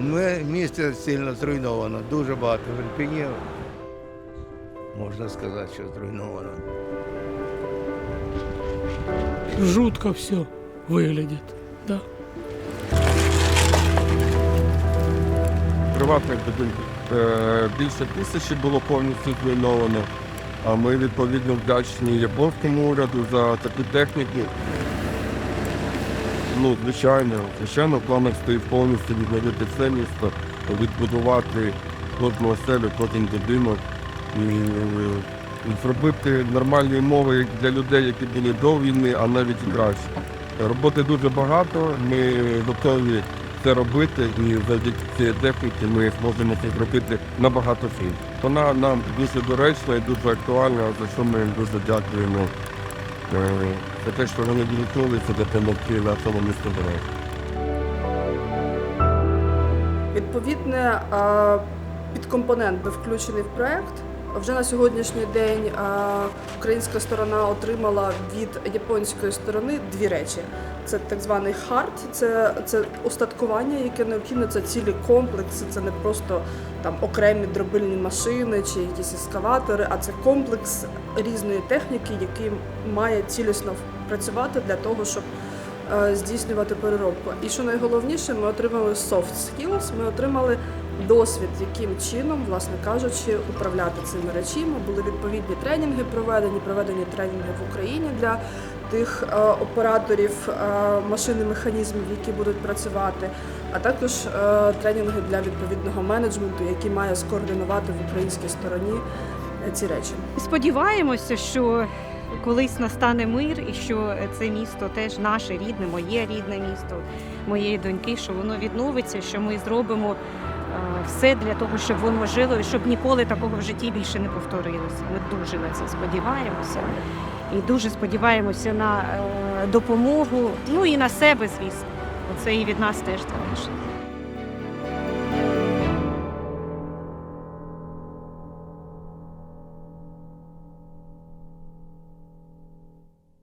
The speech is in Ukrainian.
Ми- Місце сильно зруйновано, дуже багато вирпінів. Можна сказати, що зруйновано. Жутко все выглядит, да. приватних будинків е, більше тисячі було повністю зруйновано. А ми відповідно вдячні японському уряду за таку техніку. Ну, звичайно, звичайно, в планах стоїть повністю відновити це місто, відбудувати кожну оселю, кожен будинок і е, зробити нормальні умови для людей, які були до війни, а навіть краще. Роботи дуже багато, ми готові це робити, і завдяки цій техніці ми зможемо це зробити набагато швидше. Вона нам дуже доречна і дуже актуальна, за що ми дуже дякуємо е, за те, що вони відгукнулися допомогти нашому місту дороги. Відповідне, е, підкомпонент був включений в проект. Вже на сьогоднішній день українська сторона отримала від японської сторони дві речі: це так званий хард, це, це устаткування, яке необхідно, це цілі комплекси, це не просто там окремі дробильні машини чи якісь ескаватори, а це комплекс різної техніки, який має цілісно працювати для того, щоб здійснювати переробку. І що найголовніше, ми отримали soft skills, ми отримали досвід, яким чином, власне кажучи, управляти цими речами. Були відповідні тренінги проведені, проведені тренінги в Україні для тих е, операторів е, машин і механізмів, які будуть працювати, а також е, тренінги для відповідного менеджменту, який має скоординувати в українській стороні е, ці речі. Сподіваємося, що колись настане мир і що це місто теж наше рідне, моє рідне місто, моєї доньки, що воно відновиться, що ми зробимо е, все для того, щоб воно жило і щоб ніколи такого в житті більше не повторилося. Ми дуже на це сподіваємося. І дуже сподіваємося на е, допомогу, ну і на себе, звісно. Це і від нас теж залежить.